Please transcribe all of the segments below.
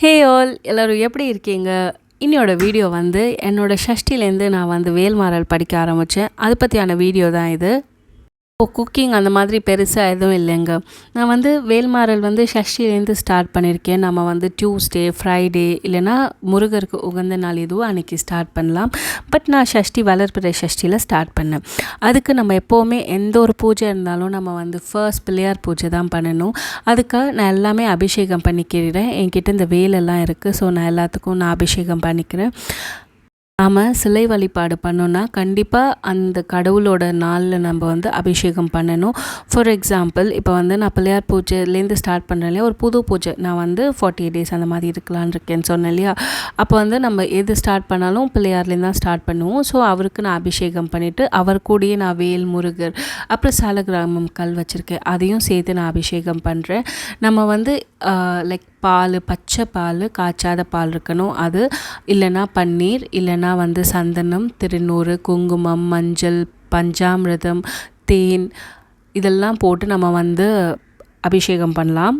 Hey all எல்லோரும் எப்படி இருக்கீங்க? இன்னையோட வீடியோ வந்து என்னோடய ஷஷ்டிலேருந்து நான் வந்து வேல்மாறல் படிக்க ஆரம்பித்தேன் அது பற்றியான வீடியோ தான் இது. இப்போது குக்கிங் அந்த மாதிரி பெருசாக எதுவும் இல்லைங்க. நான் வந்து வேல்மாறல் வந்து ஷஷ்டிலேருந்து ஸ்டார்ட் பண்ணியிருக்கேன். நம்ம வந்து டியூஸ்டே ஃப்ரைடே இல்லைனா முருகருக்கு உகந்த நாள் எதுவும் அன்றைக்கி ஸ்டார்ட் பண்ணலாம். பட் நான் ஷஷ்டி வளர்ப்புற ஷஷ்டியில் ஸ்டார்ட் பண்ணேன். அதுக்கு நம்ம எப்போவுமே எந்த ஒரு பூஜை இருந்தாலும் நம்ம வந்து ஃபர்ஸ்ட் பிள்ளையார் பூஜை தான் பண்ணணும். அதுக்காக நான் எல்லாமே அபிஷேகம் பண்ணிக்கிறேன் என்கிட்ட இந்த வேலெல்லாம் இருக்குது ஸோ நான் எல்லாத்துக்கும் நான் அபிஷேகம் பண்ணிக்கிறேன். நாம் சிலை வழிபாடு பண்ணோன்னா கண்டிப்பாக அந்த கடவுளோட நாளில் நம்ம வந்து அபிஷேகம் பண்ணணும். ஃபார் எக்ஸாம்பிள் இப்போ வந்து நான் பிள்ளையார் பூஜைலேருந்து ஸ்டார்ட் பண்ணுறேன் இல்லையா? ஒரு புது பூஜை. நான் வந்து ஃபார்ட்டி எயிட் டேஸ் அந்த மாதிரி இருக்கலான் இருக்கேன்னு சொன்னேன் இல்லையா? அப்போ வந்து நம்ம எது ஸ்டார்ட் பண்ணாலும் பிள்ளையார்லேருந்து தான் ஸ்டார்ட் பண்ணுவோம். ஸோ அவருக்கு நான் அபிஷேகம் பண்ணிவிட்டு அவர் கூடயே நான் வேல் முருகர் அப்புறம் சாலகிராமம் கல் வச்சுருக்கேன். அதையும் சேர்த்து நான் அபிஷேகம் பண்ணுறேன் நம்ம வந்து லைக் பால் பச்சை பால் காய்ச்சாத பால் இருக்கணும். அது இல்லைன்னா பன்னீர் இல்லைன்னா வந்து சந்தனம் திருநூறு குங்குமம் மஞ்சள் பஞ்சாமிரதம் தேன் இதெல்லாம் போட்டு நம்ம வந்து அபிஷேகம் பண்ணலாம்.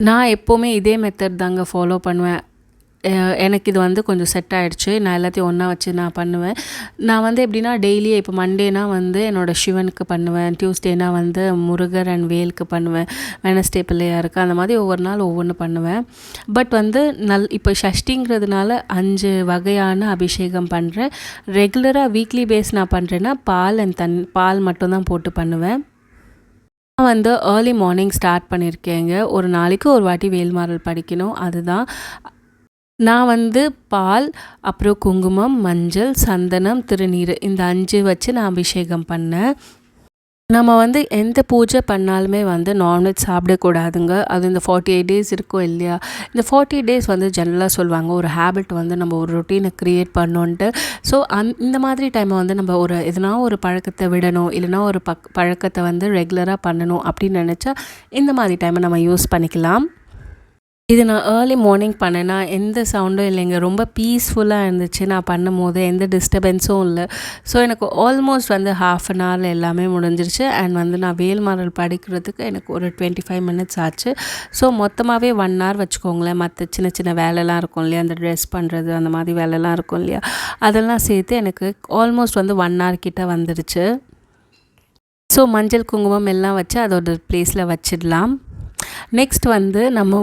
நான் எப்போவுமே இதே மெத்தட் தாங்க ஃபாலோ பண்ணுவேன். எனக்கு இது வந்து கொஞ்சம் செட் ஆகிடுச்சு நான் எல்லாத்தையும் ஒன்றா வச்சு நான் பண்ணுவேன். நான் வந்து எப்படின்னா டெய்லியே இப்போ மண்டேனா வந்து என்னோடய சிவனுக்கு பண்ணுவேன். டியூஸ்டேனா வந்து முருகர் அண்ட் வேலுக்கு பண்ணுவேன். வெனஸ்டே பிள்ளையாருக்கு அந்த மாதிரி ஒவ்வொரு நாள் ஒவ்வொன்று பண்ணுவேன். பட் வந்து நல் இப்போ ஷஷ்டிங்கிறதுனால அஞ்சு வகையான அபிஷேகம் பண்ணுறேன் ரெகுலராக வீக்லி பேஸ் நான் பண்ணுறேன்னா பால் அண்ட் தன் பால் மட்டும்தான் போட்டு பண்ணுவேன். நான் வந்து ஏர்லி மார்னிங் ஸ்டார்ட் பண்ணியிருக்கேங்க ஒரு நாளைக்கு ஒரு வாட்டி வேல்மாரல் படிக்கணும். அதுதான். நான் வந்து பால் அப்புறம் குங்குமம் மஞ்சள் சந்தனம் திருநீர் இந்த அஞ்சு வச்சு நான் அபிஷேகம் பண்ணேன். நம்ம வந்து எந்த பூஜை பண்ணாலுமே வந்து நான்வெஜ் சாப்பிடக்கூடாதுங்க. அது இந்த ஃபார்ட்டி எயிட் டேஸ் இருக்கும் இல்லையா? இந்த ஃபார்ட்டி எயிட் டேஸ் வந்து ஜென்ரலாக சொல்லுவாங்க. ஒரு ஹேபிட் வந்து நம்ம ஒரு ரொட்டீனை க்ரியேட் பண்ணோன்ட்டு. ஸோ அந் இந்த மாதிரி டைமை வந்து நம்ம ஒரு எதனா ஒரு பழக்கத்தை விடணும் இல்லைனா ஒரு பக் பழக்கத்தை வந்து ரெகுலராக பண்ணணும் அப்படின்னு நினச்சா இந்த மாதிரி டைமை நம்ம யூஸ் பண்ணிக்கலாம். இது நான் ஏர்லி மார்னிங் பண்ணேன்னா எந்த சவுண்டும் இல்லைங்க. ரொம்ப பீஸ்ஃபுல்லாக இருந்துச்சு. நான் பண்ணும் போது எந்த டிஸ்டர்பன்ஸும் இல்லை. ஸோ எனக்கு ஆல்மோஸ்ட் வந்து ஹாஃப் அன் ஹவர் எல்லாமே முடிஞ்சிருச்சு. அண்ட் வந்து நான் வேல்மாரல் படிக்கிறதுக்கு எனக்கு ஒரு டுவெண்ட்டி ஃபைவ் மினிட்ஸ் ஆச்சு. ஸோ மொத்தமாகவே ஒன் ஹவர் வச்சுக்கோங்களேன். மற்ற சின்ன சின்ன வேலைலாம் இருக்கும் இல்லையா? அந்த ட்ரெஸ் பண்ணுறது அந்த மாதிரி வேலைலாம் இருக்கும் இல்லையா? அதெல்லாம் சேர்த்து எனக்கு ஆல்மோஸ்ட் வந்து ஒன் ஹவர் கிட்ட வந்துடுச்சு ஸோ மஞ்சள் குங்குமம் எல்லாம் வச்சு அதோட ப்ளேஸில் வச்சிடலாம். நெக்ஸ்ட் வந்து நம்ம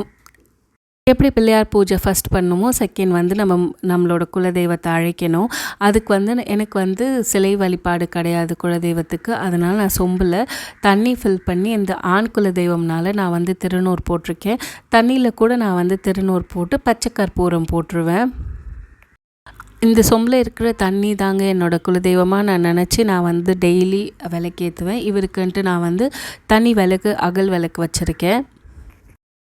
எப்படி பிள்ளையார் பூஜை ஃபஸ்ட் பண்ணுமோ செகண்ட் வந்து நம்ம நம்மளோட குலதெய்வத்தை அழைக்கணும். அதுக்கு வந்து எனக்கு வந்து சிலை வழிபாடு கிடையாது குலதெய்வத்துக்கு. அதனால் நான் சொம்பில் தண்ணி ஃபில் பண்ணி இந்த ஆண் குலதெய்வம்னால நான் வந்து திருநூறு போட்டிருக்கேன். தண்ணியில் கூட நான் வந்து திருநூறு போட்டு பச்சை கற்பூரம் போட்டுருவேன். இந்த சொம்பில் இருக்கிற தண்ணி தாங்க என்னோடய குலதெய்வமாக நான் நினச்சி நான் வந்து டெய்லி விளக்கேற்றுவேன் இவருக்குன்ட்டு நான் வந்து தனி விளக்கு அகல் விளக்கு வச்சுருக்கேன்.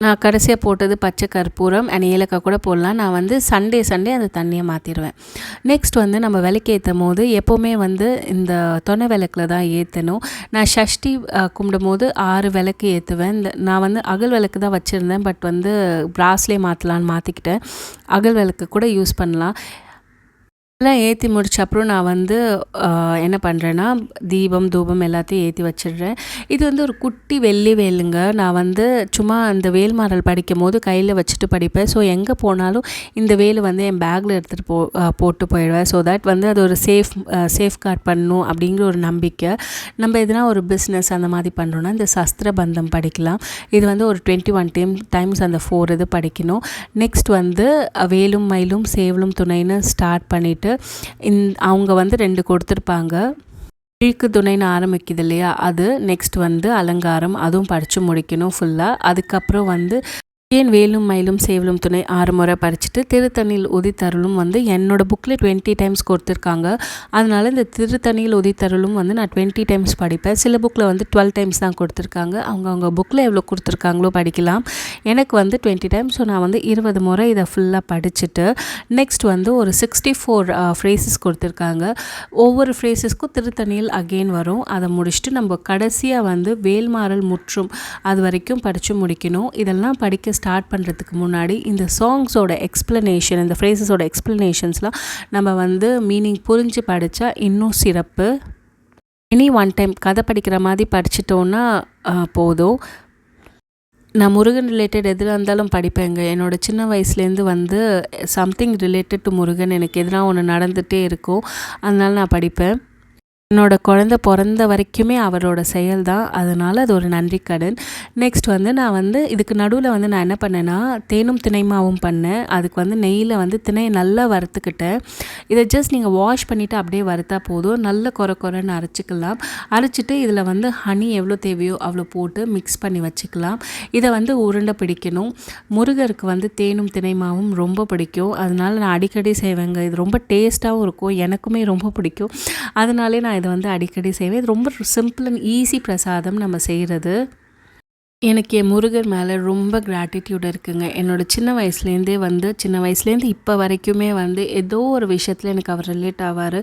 நான் கடைசியாக போட்டது பச்சை கற்பூரம் அண்ட் ஏலக்காய் கூட போடலாம். நான் வந்து சண்டே சண்டே அந்த தண்ணியை மாற்றிடுவேன் நெக்ஸ்ட் வந்து நம்ம விளக்கேற்றும் போது எப்போவுமே வந்து இந்த தொனை விளக்கில் தான் ஏற்றணும் நான் ஷஷ்டி கும்பிடும் போது ஆறு விளக்கு ஏற்றுவேன் இந்த நான் வந்து அகல் விளக்கு தான் வச்சுருந்தேன் பட் வந்து ப்ராஸ்லேயே மாற்றலான்னு மாற்றிக்கிட்டேன் அகல் விளக்கு கூட யூஸ் பண்ணலாம். எல்லாம் ஏற்றி முடிச்ச அப்புறம் நான் வந்து என்ன பண்ணுறேன்னா தீபம் தூபம் எல்லாத்தையும் ஏற்றி வச்சிடுறேன். இது வந்து ஒரு குட்டி வெள்ளி வேலுங்க. நான் வந்து சும்மா அந்த வேல்மாறல் படிக்கும் போது கையில் வச்சுட்டு படிப்பேன். ஸோ எங்கே போனாலும் இந்த வேல் வந்து என் பேக்கில் எடுத்துகிட்டு போ போட்டு போயிடுவேன். ஸோ தட் வந்து அது ஒரு சேஃப் சேஃப் கார்ட் பண்ணணும் அப்படிங்கிற ஒரு நம்பிக்கை. நம்ம எதுனா ஒரு பிஸ்னஸ் அந்த மாதிரி பண்ணுறோன்னா இந்த சஸ்திர பந்தம் படிக்கலாம். இது வந்து ஒரு டுவெண்ட்டி ஒன் டைம் டைம்ஸ் அந்த ஃபோர் இது படிக்கணும். நெக்ஸ்ட் வந்து வேலும் மயிலும் சேவலும் துணைன்னு ஸ்டார்ட் பண்ணிவிட்டு இந் அவங்க வந்து ரெண்டு கொடுத்துருப்பாங்க. இழுக்கு துணைன்னு ஆரம்பிக்குது இல்லையா? அது நெக்ஸ்ட் வந்து அலங்காரம் அதுவும் படித்து முடிக்கணும் ஃபுல்லாக அதுக்கப்புறம் வந்து ஏன் வேலும் மயிலும் சேவலும் துணை ஆறு முறை படிச்சுட்டு திருத்தணியில் உதித்தருளும் வந்து என்னோடய புக்கில் டுவெண்ட்டி டைம்ஸ் கொடுத்துருக்காங்க. அதனால் இந்த திருத்தணியில் உதித்தருளும் வந்து நான் டுவெண்ட்டி டைம்ஸ் படிப்பேன். சில புக்கில் வந்து டுவெல் டைம்ஸ் தான் கொடுத்துருக்காங்க. அவங்க அவங்க புக்கில் எவ்வளோ கொடுத்துருக்காங்களோ படிக்கலாம். எனக்கு வந்து டுவெண்ட்டி டைம்ஸ் ஸோ நான் வந்து இருபது முறை இதை ஃபுல்லாக படிச்சுட்டு நெக்ஸ்ட் வந்து ஒரு சிக்ஸ்டி ஃபோர் ஃப்ரேசஸ் கொடுத்துருக்காங்க. ஒவ்வொரு ஃப்ரேசஸ்க்கும் திருத்தணியில் அகெயின் வரும். அதை முடிச்சுட்டு நம்ம கடைசியாக வந்து வேல்மாறல் முற்றும் அது வரைக்கும் படித்து முடிக்கணும். இதெல்லாம் படிக்க ஸ்டார்ட் பண்ணுறதுக்கு முன்னாடி இந்த சாங்ஸோட எக்ஸ்ப்ளனேஷன் இந்த ஃப்ரேசஸோட எக்ஸ்ப்ளனேஷன்ஸ்லாம் நம்ம வந்து மீனிங் புரிஞ்சு படித்தா இன்னும் சிறப்பு. இனி ஒன் டைம் கதை படிக்கிற மாதிரி படிச்சிட்டோன்னா போதும். நான் முருகன் ரிலேட்டட் எதில் இருந்தாலும் படிப்பேங்க. என்னோடய சின்ன வயசுலேருந்து வந்து சம்திங் ரிலேட்டட் டு முருகன் எனக்கு எதனா ஒன்று நடந்துகிட்டே இருக்கும். அதனால நான் படிப்பேன். என்னோடய குழந்த பிறந்த வரைக்குமே அவரோட செயல் தான் அதனால் அது ஒரு நன்றி கடன் நெக்ஸ்ட் வந்து நான் வந்து இதுக்கு நடுவில் வந்து நான் என்ன பண்ணேன்னா தேனும் திணைமாவும் பண்ணேன். அதுக்கு வந்து நெய்யில் வந்து திணையை நல்லா வறுத்துக்கிட்டேன். இதை ஜஸ்ட் நீங்கள் வாஷ் பண்ணிவிட்டு அப்படியே வறுத்தா போதும். நல்ல குறை குறைன்னு அரைச்சிக்கலாம். அரைச்சிட்டு இதில் வந்து ஹனி எவ்வளோ தேவையோ அவ்வளோ போட்டு மிக்ஸ் பண்ணி வச்சுக்கலாம். இதை வந்து உருண்டை பிடிக்கணும். முருகருக்கு வந்து தேனும் திணைமாவும் ரொம்ப பிடிக்கும். அதனால நான் அடிக்கடி செய்வேங்க. இது ரொம்ப டேஸ்ட்டாகவும் இருக்கும். எனக்குமே ரொம்ப பிடிக்கும். அதனாலே நான் இதை வந்து அடிக்கடி செய்வேன். இது ரொம்ப சிம்பிள் அண்ட் ஈஸி பிரசாதம் நம்ம செய்கிறது எனக்கு என் முருகர் மேலே ரொம்ப கிராட்டிடியூட் இருக்குங்க. என்னோட சின்ன வயசுலேருந்தே வந்து சின்ன வயசுலேருந்து இப்போ வரைக்குமே வந்து ஏதோ ஒரு விஷயத்தில் எனக்கு அவர் ரிலேட் ஆவார்.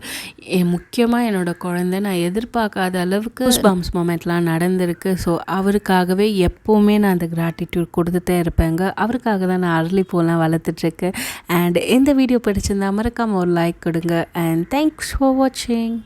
முக்கியமாக என்னோட குழந்தை நான் எதிர்பார்க்காத அளவுக்கு பாம்ஸ் மொமெண்ட்லாம் நடந்திருக்கு. ஸோ அவருக்காகவே எப்போவுமே நான் அந்த கிராட்டிடியூட் கொடுத்துட்டே இருப்பேங்க. அவருக்காக தான் நான் அரளி பூலாம் வளர்த்துட்ருக்கேன். அண்ட் இந்த வீடியோ பிடிச்சிருந்தா மறக்காமல் ஒரு லைக் கொடுங்க. அண்ட் தேங்க்ஸ் ஃபார் வாட்சிங்